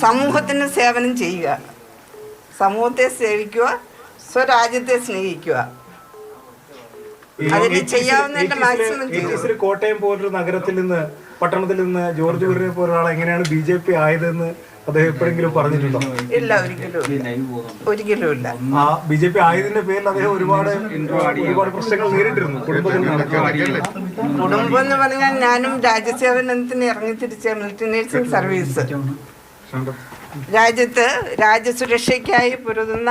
സമൂഹത്തിന് സേവനം ചെയ്യുക. സമൂഹത്തെ സേവിക്കുക. സ്വരാജ്യത്തെ സ്നേഹിക്കുക. അതിന് ചെയ്യാവുന്നതിന്റെ maximum ചെയ്തു. കോട്ടയം പോലൊരു നഗരത്തിൽ നിന്ന് പട്ടണത്തിൽ നിന്ന് ജോർജ് കുര്യനെ പോലൊരാൾ എങ്ങനെയാണ് ബി ജെ പി ആയതെന്ന് അദ്ദേഹം എപ്പോഴെങ്കിലും പറഞ്ഞിട്ടുണ്ടോ? ഇല്ല ഒരിക്കലും ഇല്ല. ഒരിക്കലും ഇല്ല. ആ ബി ജെ പി ആയതിന്റെ പേരിൽ അദ്ദേഹം ഒരുപാട് ഒരുപാട് പ്രശ്നങ്ങൾ നേരിട്ടിരുന്നു. കുടുംബത്തിൽ കുടുംബം എന്ന് പറഞ്ഞാൽ ഞാനും രാജ്യസേവനത്തിന് ഇറങ്ങി തിരിച്ച മിലിറ്ററി നേഴ്സിംഗ് സർവീസ് രാജ്യത്ത് രാജ്യസുരക്ഷയ്ക്കായി പൊരുതുന്ന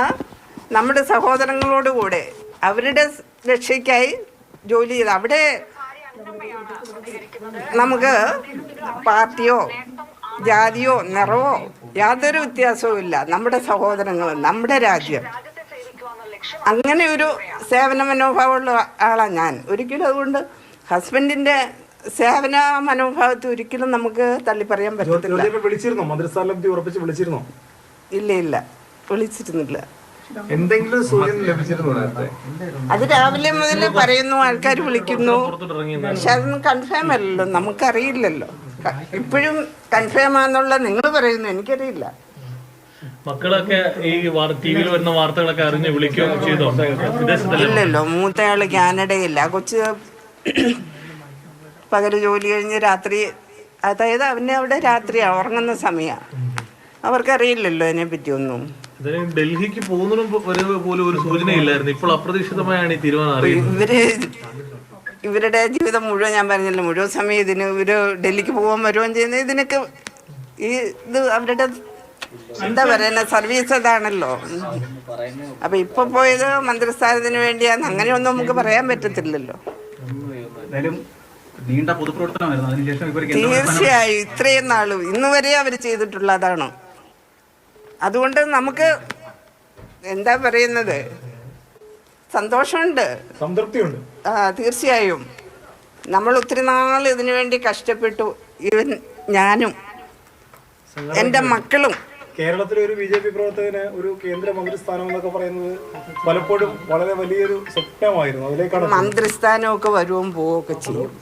നമ്മുടെ സഹോദരങ്ങളോട് കൂടെ അവരുടെ രക്ഷയ്ക്കായി ജോലി ചെയ്ത് അവിടെ നമുക്ക് പാർട്ടിയോ ജാതിയോ നിറവോ യാതൊരു വ്യത്യാസവും ഇല്ല. നമ്മുടെ സഹോദരങ്ങൾ നമ്മുടെ രാജ്യം. അങ്ങനെ ഒരു സേവന മനോഭാവമുള്ള ആളാണ് ഞാൻ. ഒരിക്കലും അതുകൊണ്ട് ഹസ്ബൻഡിന്റെ സേവന മനോഭാവത്തെ ഒരിക്കലും നമുക്ക് തള്ളിപ്പറയാൻ പറ്റത്തില്ല. വിളിച്ചിരുന്നോ? മന്ത്രിസ്ഥാനം ഉറപ്പിച്ച് വിളിച്ചിരുന്നോ? ഇല്ല ഇല്ല. വിളിച്ചിരുന്നില്ല. എന്തെങ്കിലും സൂചന ലഭിച്ചിരുന്നു നേരത്തെ? അത് രാവിലെ മുതൽ പറയുന്നു ആൾക്കാർ വിളിക്കുന്നു. പക്ഷെ അതൊന്നും കൺഫേം അല്ലല്ലോ നമുക്കറിയില്ലല്ലോ. ഇപ്പോഴും കൺഫേം ആണെന്നുള്ള നിങ്ങൾ പറയുന്നു എനിക്കറിയില്ല. മക്കളൊക്കെ ഈ ടിവിയിൽ വരുന്ന വാർത്തകളൊക്കെ അറിഞ്ഞ് വിളിക്കുകയോ ചെയ്തോ? ഇല്ലല്ലോ മൂത്തയാൾ കാനഡയില്ല. കൊച്ചു പകൽ ജോലി കഴിഞ്ഞ് രാത്രി അതായത് അവനെ അവിടെ രാത്രിയാണ് ഉറങ്ങുന്ന സമയമാണ് അവർക്കറിയില്ലല്ലോ അതിനെ പറ്റി ഒന്നും ഇതിന് ഡൽഹിക്ക് പോകുന്നതിനും വരെ പോലും ഒരു സൂചനയില്ലായിരുന്നു. ഇപ്പോൾ അപ്രതീക്ഷിതമായാണ് ഈ തീരുമാനം അറിയുന്നത്. ഇവർ ഇവരുടെ ജീവിതം മുഴുവൻ ഞാൻ പറഞ്ഞില്ല മുഴുവൻ സമയം ഇതിന് ഇവർ ഡൽഹിക്ക് പോകാൻ വരുവാൻ ചെയ്യുന്ന ഇതിനൊക്കെ ഈ ഇത് അവരുടെ എന്താ പറയുന്ന സർവീസ് അതാണല്ലോ അപ്പൊ ഇപ്പൊ പോയത് മന്ത്രിസ്ഥാനത്തിന് വേണ്ടിയാന്ന് അങ്ങനെയൊന്നും നമുക്ക് പറയാൻ പറ്റത്തില്ലല്ലോ. തീർച്ചയായും ഇത്രയും നാളും ഇന്ന് വരെ അവർ ചെയ്തിട്ടുള്ള അതാണ് അതുകൊണ്ട് നമുക്ക് എന്താ പറയുന്നത്? സന്തോഷമുണ്ട്. സംതൃപ്തിയുണ്ട്. ആ, തീർച്ചയായും. നമ്മൾ ഒത്തിരി നാൾ ഇതിനു വേണ്ടി കഷ്ടപ്പെട്ടു. ഇവൻ ഞാനും. എന്റെ മക്കളും. കേരളത്തിലെ ഒരു ബി ജെ പി പ്രവർത്തകന് ഒരു കേന്ദ്ര മന്ത്രിസ്ഥാനം എന്നൊക്കെ പറയുന്നത് പലപ്പോഴും വളരെ വലിയൊരു സ്വപ്നമായിരുന്നു. അതിലേക്കാണ് മന്ത്രിസ്ഥാനമൊക്കെ വരുവും പോവുകയൊക്കെ ചെയ്യും.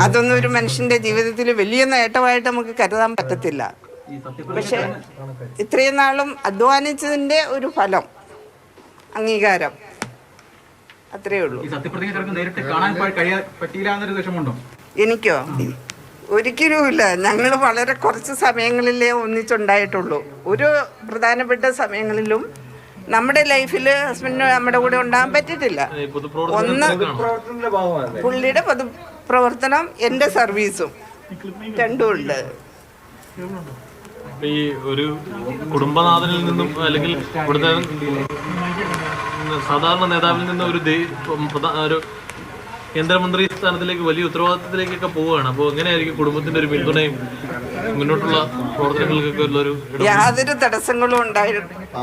അതൊന്നും ഒരു മനുഷ്യന്റെ ജീവിതത്തിൽ വലിയ നേട്ടമായിട്ട് നമുക്ക് കരുതാൻ പറ്റത്തില്ല. പക്ഷെ ഇത്രയും നാളും അധ്വാനിച്ചതിന്റെ ഒരു ഫലം അംഗീകാരം. അത്രേ ഉള്ളൂ. എനിക്കോ? ഒരിക്കലുമില്ല. ഞങ്ങൾ വളരെ കുറച്ച് സമയങ്ങളിലേ ഒന്നിച്ചുണ്ടായിട്ടുള്ളൂ. ഒരു പ്രധാനപ്പെട്ട സമയങ്ങളിലും നമ്മുടെ ലൈഫിൽ ഹസ്ബൻഡിന് നമ്മുടെ കൂടെ ഉണ്ടാകാൻ പറ്റിയിട്ടില്ല. ഒന്ന് പുള്ളിയുടെ പൊതു പ്രവർത്തനം എന്റെ സർവീസും രണ്ടും ഉണ്ട്. ഈ ഒരു കുടുംബനാഥനിൽ നിന്നും അല്ലെങ്കിൽ ഇവിടുത്തെ സാധാരണ നേതാവിൽ നിന്നും ഒരു ഒരു കേന്ദ്രമന്ത്രി സ്ഥാനത്തിലേക്ക് വലിയ ഉത്തരവാദിത്തത്തിലേക്കൊക്കെ പോവുകയാണ്. അപ്പോൾ എങ്ങനെയായിരിക്കും കുടുംബത്തിന്റെ ഒരു പിന്തുണയും മുന്നോട്ടുള്ള പ്രവർത്തനങ്ങൾക്കൊക്കെ ഉള്ളൊരു യാതൊരു തടസ്സങ്ങളും ഉണ്ടായി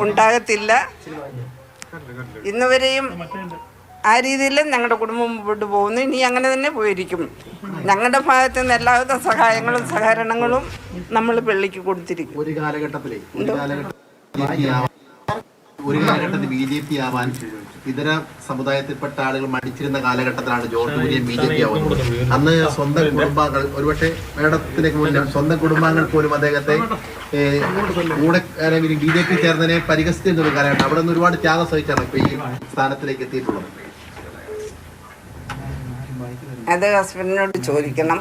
ഉണ്ടാകത്തില്ല. ഇന്നുവരെയും ആ രീതിയിൽ ഞങ്ങളുടെ കുടുംബം മുമ്പോട്ട് പോകുന്നു. ഇനി അങ്ങനെ തന്നെ പോയിരിക്കും. ഞങ്ങളുടെ ഭാഗത്ത് നിന്ന് എല്ലാവിധ സഹായങ്ങളും സഹകരണങ്ങളും നമ്മൾ പള്ളിക്ക് കൊടുത്തിരിക്കും. ഒരു കാലഘട്ടത്തിലെ ഒരു കാലഘട്ടം ഒരു കാലഘട്ടത്തിൽ ബി ജെ പി ആവാൻ ഇതര സമുദായത്തിൽപ്പെട്ട ആളുകൾ മടിച്ചിരുന്ന കാലഘട്ടത്തിലാണ് George Kurian B J P ആവുന്നത്. അന്ന് സ്വന്തം കുടുംബങ്ങൾ ഒരുപക്ഷെ മേഡത്തിലേക്ക് മുന്നേ സ്വന്തം കുടുംബാംഗങ്ങൾ പോലും അദ്ദേഹത്തെ കൂടെ ബി ജെ പി ചേർന്നതിനെ പരിഹസിച്ചിരുന്ന ഒരു കാലഘട്ടം. അവിടെ നിന്ന് ഒരുപാട് ത്യാഗം സഹിച്ചാണ് ഇപ്പൊ ഈ സ്ഥാനത്തിലേക്ക് എത്തിയിട്ടുള്ളത്. അത് ഹസ്ബൻഡിനോട് ചോദിക്കണം.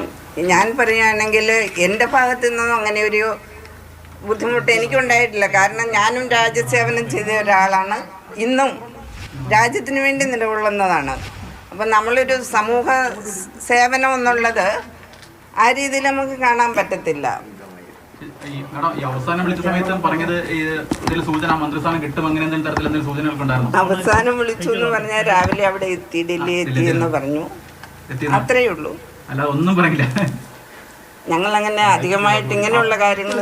ഞാൻ പറയുകയാണെങ്കിൽ എന്റെ ഭാഗത്ത് നിന്നും അങ്ങനെ ഒരു ബുദ്ധിമുട്ട് എനിക്കുണ്ടായിട്ടില്ല. കാരണം ഞാനും രാജ്യസേവനം ചെയ്ത ഒരാളാണ്. ഇന്നും രാജ്യത്തിന് വേണ്ടി നിലകൊള്ളുന്നതാണ്. അപ്പം നമ്മളൊരു സമൂഹ സേവനം എന്നുള്ളത് ആ രീതിയിൽ നമുക്ക് കാണാൻ പറ്റത്തില്ല. അവസാനം വിളിച്ച സമയത്ത് പറഞ്ഞത് സൂചന മന്ത്രിസ്ഥാനം കിട്ടും അങ്ങനെ എന്തെങ്കിലും തരത്തിൽ എന്തെങ്കിലും സൂചനകൾക്ക് ഉണ്ടായിരുന്നു അവസാനം വിളിച്ചു എന്ന് പറഞ്ഞാൽ രാവിലെ അവിടെ എത്തി ഡൽഹി എത്തി എന്ന് പറഞ്ഞു. അത്രയേ ഉള്ളൂ അല്ല ഒന്നും പറയില്ല. ഞങ്ങൾ അങ്ങനെ അധികമായിട്ട് ഇങ്ങനെയുള്ള കാര്യങ്ങൾ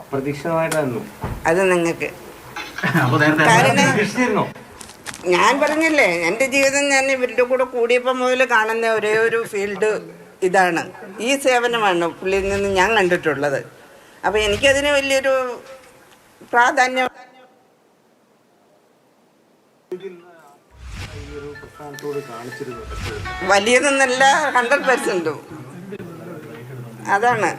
അപ്രതീക്ഷിതമായിട്ടായിരുന്നു. അത് നിങ്ങൾക്ക് ഞാൻ പറഞ്ഞില്ലേ എന്റെ ജീവിതം ഞാൻ ഇവരുടെ കൂടെ കൂടിയപ്പോൾ മുതൽ കാണുന്ന ഒരേ ഒരു ഫീൽഡ് ഇതാണ്. ഈ സേവനമാണ് പുള്ളിയിൽ നിന്ന് ഞാൻ കണ്ടിട്ടുള്ളത്. അപ്പോൾ എനിക്കതിന് വലിയൊരു പ്രാധാന്യം വലിയതെന്നല്ല ഹൺഡ്രഡ് പെർസെന്റും അതാണ്.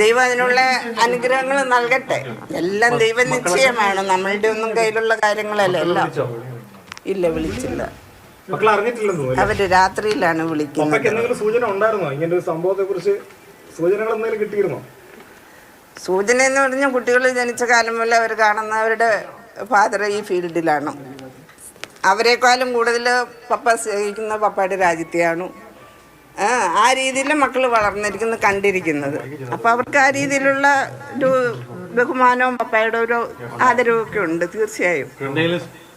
ദൈവം അതിനുള്ള അനുഗ്രഹങ്ങൾ നൽകട്ടെ. എല്ലാം ദൈവ നിശ്ചയമാണ്. നമ്മളുടെ ഒന്നും കയ്യിലുള്ള കാര്യങ്ങളല്ല എല്ലാം. ഇല്ല വിളിച്ചില്ല. അവർ രാത്രിയിലാണ് വിളിക്കുന്നത്. സൂചന ഉണ്ടായിരുന്നോ? ഇങ്ങനെ ഒരു സംഭവത്തെ കുറിച്ച് സൂചനകൾ എന്തെങ്കിലും കിട്ടിയിരുന്നോ? സൂചന എന്ന് പറഞ്ഞാൽ കുട്ടികൾ ജനിച്ച കാലം മുതൽ അവർ കാണുന്നവരുടെ ഫാദർ ഈ ഫീൽഡിലാണ്. അവരെക്കാളും കൂടുതൽ പപ്പ സ്നേഹിക്കുന്ന പപ്പയുടെ രാജ്യത്തെയാണ്. ആ, രീതിയിൽ മക്കൾ വളർന്നിരിക്കുന്നത് കണ്ടിരിക്കുന്നത്. അപ്പോൾ അവർക്ക് ആ രീതിയിലുള്ള ഒരു ബഹുമാനവും പപ്പയുടെ ഒരു ആദരവും ഒക്കെ ഉണ്ട് തീർച്ചയായും.